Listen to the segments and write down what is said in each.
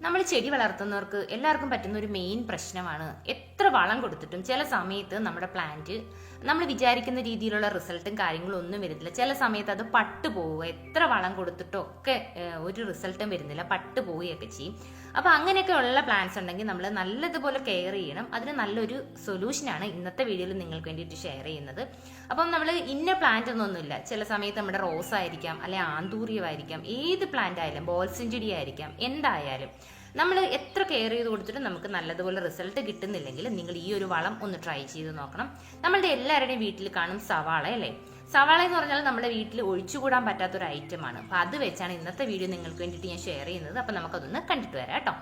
നമ്മൾ ചെടി വളർത്തുന്നവർക്ക് എല്ലാവർക്കും പറ്റുന്ന ഒരു മെയിൻ പ്രശ്നമാണ്. എത്ര വളം കൊടുത്തിട്ടും ചില സമയത്ത് നമ്മുടെ പ്ലാന്റ് നമ്മൾ വിചാരിക്കുന്ന രീതിയിലുള്ള റിസൾട്ടും കാര്യങ്ങളും ഒന്നും വരുന്നില്ല. ചില സമയത്ത് അത് പട്ട് പോവുക. എത്ര വളം കൊടുത്തിട്ടോ ഒക്കെ ഒരു റിസൾട്ടും വരുന്നില്ല. പട്ട് പോവുകയൊക്കെ ചെയ്യും. അപ്പൊ അങ്ങനെയൊക്കെ ഉള്ള പ്ലാൻസ് ഉണ്ടെങ്കിൽ നമ്മൾ നല്ലതുപോലെ കെയർ ചെയ്യണം. അതിന് നല്ലൊരു സൊല്യൂഷനാണ് ഇന്നത്തെ വീഡിയോയിൽ നിങ്ങൾക്ക് വേണ്ടിയിട്ട് ഷെയർ ചെയ്യുന്നത്. അപ്പം നമ്മൾ ഇന്ന പ്ലാന്റ് ഒന്നുമില്ല ചില സമയത്ത് നമ്മുടെ റോസ് ആയിരിക്കാം അല്ലെ ആന്തൂറിയമായിരിക്കാം. ഏത് പ്ലാന്റ് ആയാലും ബോൾസിൻ ചെടി ആയിരിക്കാം എന്തായാലും. നമ്മൾ എത്ര കെയർ ചെയ്ത് കൊടുത്തിട്ടും നമുക്ക് നല്ലതുപോലെ റിസൾട്ട് കിട്ടുന്നില്ലെങ്കിൽ നിങ്ങൾ ഈ ഒരു വളം ഒന്ന് ട്രൈ ചെയ്ത് നോക്കണം. നമ്മളുടെ എല്ലാവരുടെയും വീട്ടിൽ കാണും സവാള അല്ലേ? സവാള എന്ന് പറഞ്ഞാൽ നമ്മുടെ വീട്ടിൽ ഒഴിച്ചുകൂടാൻ പറ്റാത്ത ഒരു ആണ്. അപ്പൊ അത് വെച്ചാണ് ഇന്നത്തെ വീഡിയോ നിങ്ങൾക്ക് വേണ്ടിയിട്ട് ഞാൻ ഷെയർ ചെയ്യുന്നത്. അപ്പൊ നമുക്കതൊന്ന് കണ്ടിട്ട് വരാം കേട്ടോ.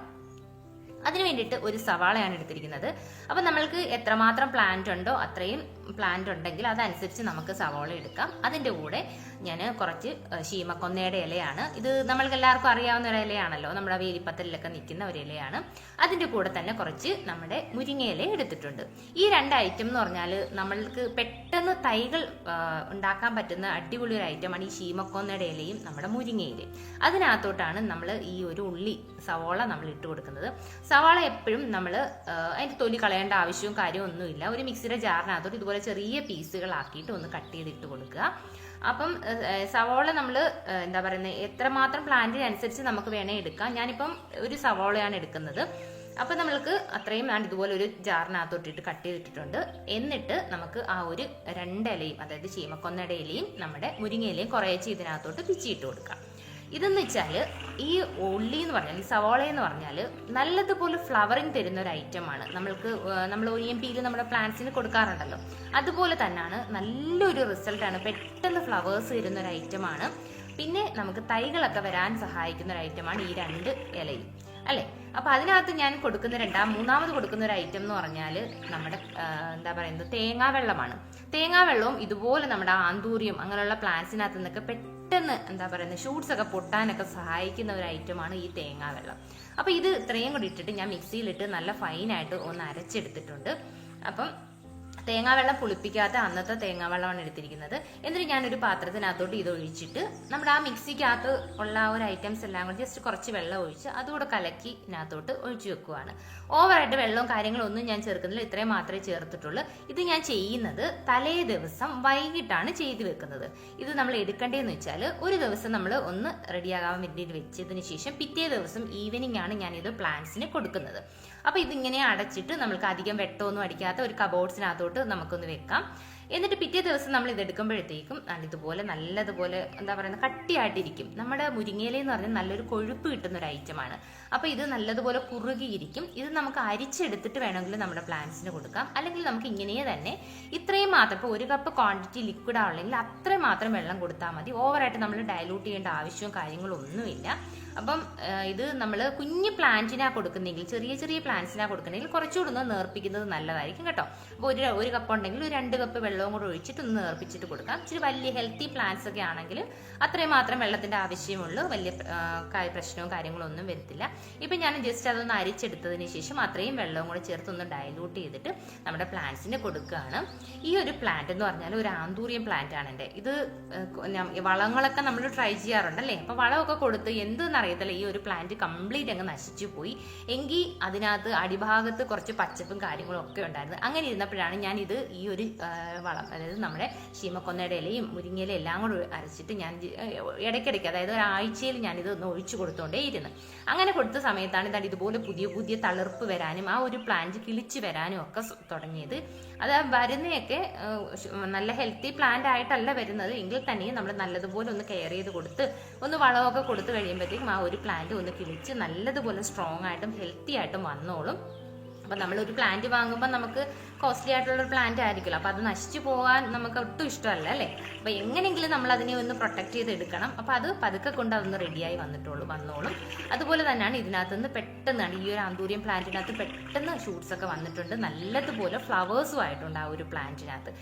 അതിന് വേണ്ടിയിട്ട് ഒരു സവാളയാണ് എടുത്തിരിക്കുന്നത്. അപ്പം നമ്മൾക്ക് എത്രമാത്രം പ്ലാന്റ് ഉണ്ടോ അത്രയും പ്ലാന്റ് ഉണ്ടെങ്കിൽ അതനുസരിച്ച് നമുക്ക് സവോള എടുക്കാം. അതിന്റെ കൂടെ ഞാൻ കുറച്ച് ശീമക്കൊന്നയുടെ ഇലയാണ്. ഇത് നമ്മൾക്ക് എല്ലാവർക്കും അറിയാവുന്ന ഒരു ഇലയാണല്ലോ. നമ്മുടെ വേലിപ്പത്തലിലൊക്കെ നിൽക്കുന്ന ഒരു ഇലയാണ്. അതിന്റെ കൂടെ തന്നെ കുറച്ച് നമ്മുടെ മുരിങ്ങയില എടുത്തിട്ടുണ്ട്. ഈ രണ്ട് ഐറ്റം എന്ന് പറഞ്ഞാൽ നമ്മൾക്ക് പെട്ടെന്ന് തൈകൾ ഉണ്ടാക്കാൻ പറ്റുന്ന അടിപൊളി ഒരു ഐറ്റമാണ് ഈ ശീമക്കൊന്നയുടെ ഇലയും നമ്മുടെ മുരിങ്ങയിലയും അതിനകത്തോട്ടാണ് നമ്മൾ ഈ ഒരു ഉള്ളി സവോള നമ്മൾ ഇട്ട് കൊടുക്കുന്നത്. സവാള എപ്പോഴും നമ്മൾ അതിന്റെ തൊലി കളയേണ്ട ആവശ്യവും കാര്യമൊന്നുമില്ല ഒരു മിക്സിയുടെ ജാറിനകത്തോട്ട് ഇതുപോലെ ചെറിയ പീസുകളാക്കിയിട്ട് ഒന്ന് കട്ട് ചെയ്തിട്ട് കൊടുക്കുക. അപ്പം സവോള നമ്മൾ എന്താ പറയുന്നത് എത്രമാത്രം പ്ലാന്റിനനുസരിച്ച് നമുക്ക് വേണേൽ എടുക്കാം. ഞാനിപ്പം ഒരു സവോളയാണ് എടുക്കുന്നത്. അപ്പം നമ്മൾക്ക് അത്രയും ഞാൻ ഇതുപോലെ ഒരു ജാറിനകത്തോട്ടിട്ട് കട്ട് ചെയ്തിട്ടുണ്ട് എന്നിട്ട് നമുക്ക് ആ ഒരു രണ്ടിലയും അതായത് ചീമക്കൊന്നടയിലയും നമ്മുടെ മുരിങ്ങയിലയും കുറേശ്ശെ ഇതിനകത്തോട്ട് പിച്ചിയിട്ട് കൊടുക്കാം. ഇതെന്ന് വെച്ചാൽ ഈ ഉള്ളി എന്ന് പറഞ്ഞാൽ ഈ സവോള എന്ന് പറഞ്ഞാൽ നല്ലതുപോലെ ഫ്ലവറിങ് തരുന്ന ഒരു ഐറ്റമാണ് നമ്മൾക്ക് ഏഹ്, നമ്മൾ ഒ എം പിയിൽ നമ്മുടെ പ്ലാന്റ്സിന് കൊടുക്കാറുണ്ടല്ലോ. അതുപോലെ തന്നെയാണ് നല്ലൊരു റിസൾട്ടാണ് പെട്ടെന്ന് ഫ്ലവേഴ്സ് തരുന്ന ഒരു ഐറ്റം ആണ്. പിന്നെ നമുക്ക് തൈകളൊക്കെ വരാൻ സഹായിക്കുന്ന ഒരു ഐറ്റമാണ് ഈ രണ്ട് ഇലയും. അല്ലെ? അപ്പൊ അതിനകത്ത് ഞാൻ കൊടുക്കുന്ന രണ്ടാം മൂന്നാമത് കൊടുക്കുന്ന ഒരു ഐറ്റം എന്ന് പറഞ്ഞാൽ നമ്മുടെ എന്താ പറയുന്നത് തേങ്ങാ വെള്ളമാണ് തേങ്ങാ വെള്ളവും ഇതുപോലെ നമ്മുടെ ആന്തൂര്യം അങ്ങനെയുള്ള പ്ലാന്റ്സിനകത്ത് നിന്നൊക്കെ പെട്ടെന്ന് എന്താ പറയുന്നത് ഷൂട്ട്സ് ഒക്കെ പൊട്ടാനൊക്കെ സഹായിക്കുന്ന ഒരു ഐറ്റമാണ് ഈ തേങ്ങാ വെള്ളം അപ്പൊ ഇത് ഇത്രയും കൂടി ഇട്ടിട്ട് ഞാൻ മിക്സിയിലിട്ട് നല്ല ഫൈനായിട്ട് ഒന്ന് അരച്ചെടുത്തിട്ടുണ്ട്. അപ്പം തേങ്ങാവെള്ളം പുളിപ്പിക്കാത്ത അന്നത്തെ തേങ്ങാവെള്ളമാണ് എടുത്തിരിക്കുന്നത്. എന്നിട്ട് ഞാനൊരു പാത്രത്തിനകത്തോട്ട് ഇത് ഒഴിച്ചിട്ട് നമ്മൾ ആ മിക്സിക്കകത്ത് ഉള്ള ഒരു ഐറ്റംസ് എല്ലാം കൂടി ജസ്റ്റ് കുറച്ച് വെള്ളം ഒഴിച്ച് അതുകൂടെ കലക്കി ഇതിനകത്തോട്ട് ഒഴിച്ചു വെക്കുവാണ്. ഓവറായിട്ട് വെള്ളവും കാര്യങ്ങളും ഒന്നും ഞാൻ ചേർക്കുന്നില്ല. ഇത്രയും മാത്രമേ ചേർത്തിട്ടുള്ളൂ. ഇത് ഞാൻ ചെയ്യുന്നത് തലേ ദിവസം വൈകിട്ടാണ് ചെയ്തു വെക്കുന്നത്. ഇത് നമ്മൾ എടുക്കേണ്ടതെന്ന് വെച്ചാൽ ഒരു ദിവസം നമ്മൾ ഒന്ന് റെഡിയാകാൻ വേണ്ടിയിട്ട് വെച്ചതിന് ശേഷം പിറ്റേ ദിവസം ഈവനിങ് ആണ് ഞാനിത് പ്ലാന്റ്സിന് കൊടുക്കുന്നത്. അപ്പൊ ഇതിങ്ങനെ അടച്ചിട്ട് നമുക്ക് അധികം വെട്ടമൊന്നും അടിക്കാത്ത ഒരു കബോർഡ്സിനകത്തോട്ട് നമുക്കൊന്ന് വെക്കാം. എന്നിട്ട് പിറ്റേ ദിവസം നമ്മൾ ഇത് എടുക്കുമ്പോഴത്തേക്കും ഇതുപോലെ നല്ലതുപോലെ എന്താ പറയുക കട്ടിയായിട്ടിരിക്കും. നമ്മുടെ മുരിങ്ങയില എന്ന് പറഞ്ഞാൽ നല്ലൊരു കൊഴുപ്പ് കിട്ടുന്ന ഒരു ഐറ്റമാണ് അപ്പൊ ഇത് നല്ലതുപോലെ കുറുകിയിരിക്കും. ഇത് നമുക്ക് അരിച്ചെടുത്തിട്ട് വേണമെങ്കിൽ നമ്മുടെ പ്ലാന്റ്സിന് കൊടുക്കാം. അല്ലെങ്കിൽ നമുക്ക് ഇങ്ങനെ തന്നെ ഇത്രയും മാത്രം ഇപ്പോൾ ഒരു കപ്പ് ക്വാണ്ടിറ്റി ലിക്വിഡ് ആണെങ്കിൽ അത്രയും മാത്രം വെള്ളം കൊടുത്താൽ മതി. ഓവറായിട്ട് നമ്മൾ ഡയലൂട്ട് ചെയ്യേണ്ട ആവശ്യവും കാര്യങ്ങളും ഒന്നുമില്ല. അപ്പം ഇത് നമ്മൾ കുഞ്ഞ് പ്ലാന്റിനാ കൊടുക്കുന്നെങ്കിൽ ചെറിയ ചെറിയ പ്ലാന്റ്സിനാ കൊടുക്കുന്നെങ്കിൽ കുറച്ചുകൂടി ഒന്ന് നേർപ്പിക്കുന്നത് നല്ലതായിരിക്കും കേട്ടോ. അപ്പോൾ ഒരു ഒരു കപ്പ് ഉണ്ടെങ്കിൽ ഒരു രണ്ട് കപ്പ് വെള്ളവും കൂടെ ഒഴിച്ചിട്ട് ഒന്ന് നേർപ്പിച്ചിട്ട് കൊടുക്കാം. ഇച്ചിരി വലിയ ഹെൽത്തി പ്ലാന്റ്സ് ഒക്കെ ആണെങ്കിൽ അത്രയും മാത്രം വെള്ളത്തിന്റെ ആവശ്യമുള്ളൂ. വലിയ പ്രശ്നവും കാര്യങ്ങളും ഒന്നും വരത്തില്ല. ഇപ്പം ഞാൻ ജസ്റ്റ് അതൊന്ന് അരിച്ചെടുത്തതിന് ശേഷം അത്രയും വെള്ളവും കൂടെ ചേർത്ത് ഒന്ന് ഡയലൂട്ട് ചെയ്തിട്ട് നമ്മുടെ പ്ലാന്റ്സിന് കൊടുക്കുകയാണ്. ഈ ഒരു പ്ലാന്റ് എന്ന് പറഞ്ഞാൽ ഒരു ആന്തൂറിയം പ്ലാന്റ് ആണ് എന്റെ. ഇത് വളങ്ങളൊക്കെ നമ്മൾ ട്രൈ ചെയ്യാറുണ്ടല്ലേ? അപ്പം വളമൊക്കെ കൊടുത്ത് എന്തെന്നറിയത്തില്ല ഈ ഒരു പ്ലാന്റ് കംപ്ലീറ്റ് അങ്ങ് നശിച്ചു പോയി. എങ്കിൽ അതിനകത്ത് അടിഭാഗത്ത് കുറച്ച് പച്ചപ്പും കാര്യങ്ങളും ഒക്കെ ഉണ്ടായിരുന്നു. അങ്ങനെ ഇരുന്നപ്പോഴാണ് ഞാൻ ഇത് ഈ ഒരു അതായത് നമ്മുടെ ശീമക്കൊന്നയുടെ ഇലയും മുരിങ്ങയിലും എല്ലാം കൂടെ അരച്ചിട്ട് ഞാൻ ഇടയ്ക്കിടയ്ക്ക് അതായത് ഒരാഴ്ചയിൽ ഞാനിത് ഒന്ന് ഒഴിച്ചു കൊടുത്തോണ്ടേ ഇരുന്ന്. അങ്ങനെ കൊടുത്ത സമയത്താണ് ഇതാണ്ട് ഇതുപോലെ പുതിയ പുതിയ തളിർപ്പ് വരാനും ആ ഒരു പ്ലാന്റ് കിളിച്ച് വരാനും ഒക്കെ തുടങ്ങിയത്. അത് വരുന്നതൊക്കെ നല്ല ഹെൽത്തി പ്ലാന്റ് ആയിട്ടല്ല വരുന്നത്. എങ്കിൽ തന്നെയും നമ്മൾ നല്ലതുപോലെ ഒന്ന് കെയർ ചെയ്ത് കൊടുത്ത് ഒന്ന് വളമൊക്കെ കൊടുത്ത് കഴിയുമ്പോഴത്തേക്കും ആ ഒരു പ്ലാന്റ് ഒന്ന് കിളിച്ച് നല്ലതുപോലെ സ്ട്രോങ് ആയിട്ടും ഹെൽത്തി ആയിട്ടും വന്നോളും. അപ്പം നമ്മളൊരു പ്ലാന്റ് വാങ്ങുമ്പോൾ നമുക്ക് കോസ്റ്റ്ലി ആയിട്ടുള്ള ഒരു പ്ലാന്റ് ആയിരിക്കുമല്ലോ. അപ്പം അത് നശിച്ചു പോകാൻ നമുക്ക് ഒട്ടും ഇഷ്ടമല്ല അല്ലേ? അപ്പം എങ്ങനെയെങ്കിലും നമ്മൾ അതിനെ ഒന്ന് പ്രൊട്ടക്ട് ചെയ്ത് എടുക്കണം അപ്പം അത് പതുക്കെ കൊണ്ട് അതൊന്ന് റെഡിയായി വന്നിട്ടുള്ളൂ വന്നോളും. അതുപോലെ തന്നെയാണ് ഇതിനകത്ത് നിന്ന് പെട്ടെന്നാണ് ഈ ഒരു ആന്തൂരിയം പ്ലാന്റിനകത്ത് പെട്ടെന്ന് ഷൂട്ട്സ് ഒക്കെ വന്നിട്ടുണ്ട്. നല്ലതുപോലെ ഫ്ലവേഴ്സും ആയിട്ടുണ്ട് ആ ഒരു പ്ലാന്റിനകത്ത്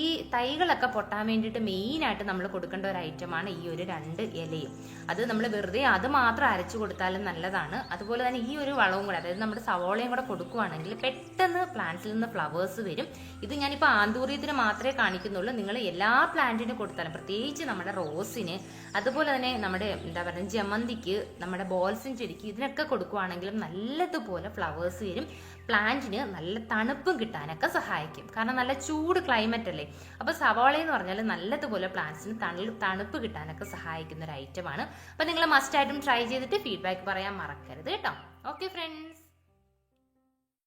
ഈ തൈകളൊക്കെ പൊട്ടാൻ വേണ്ടിയിട്ട് മെയിനായിട്ട് നമ്മൾ കൊടുക്കേണ്ട ഒരു ഐറ്റമാണ് ഈ ഒരു രണ്ട് ഇലയും. അത് നമ്മൾ വെറുതെ അത് മാത്രം അരച്ചു കൊടുത്താലും നല്ലതാണ്. അതുപോലെ തന്നെ ഈ ഒരു വളവും കൂടെ അതായത് നമ്മുടെ സവോളയും കൂടെ കൊടുക്കുവാണെങ്കിൽ കൊടുക്കുവാണെങ്കിൽ പെട്ടെന്ന് പ്ലാന്റ്സിൽ നിന്ന് ഫ്ലവേഴ്സ് വരും. ഇത് ഞാനിപ്പോൾ ആന്തൂറിയത്തിന് മാത്രമേ കാണിക്കുന്നുള്ളൂ. നിങ്ങൾ എല്ലാ പ്ലാന്റിനും കൊടുത്താലും പ്രത്യേകിച്ച് നമ്മുടെ റോസിന് അതുപോലെ തന്നെ നമ്മുടെ എന്താ പറയുക ജമന്തിക്ക് നമ്മുടെ ബോൾസിൻ ചെടിക്ക് ഇതിനൊക്കെ കൊടുക്കുവാണെങ്കിലും നല്ലതുപോലെ ഫ്ലവേഴ്സ് വരും. പ്ലാന്റിന് നല്ല തണുപ്പും കിട്ടാനൊക്കെ സഹായിക്കും. കാരണം നല്ല ചൂട് ക്ലൈമറ്റ് അല്ലേ? അപ്പോൾ സവാള എന്ന് പറഞ്ഞാൽ നല്ലതുപോലെ പ്ലാന്റ്സിന് തണു തണുപ്പ് കിട്ടാനൊക്കെ സഹായിക്കുന്ന ഒരു ഐറ്റമാണ് അപ്പോൾ നിങ്ങൾ മസ്റ്റായിട്ടും ട്രൈ ചെയ്തിട്ട് ഫീഡ്ബാക്ക് പറയാൻ മറക്കരുത് കേട്ടോ. Okay friends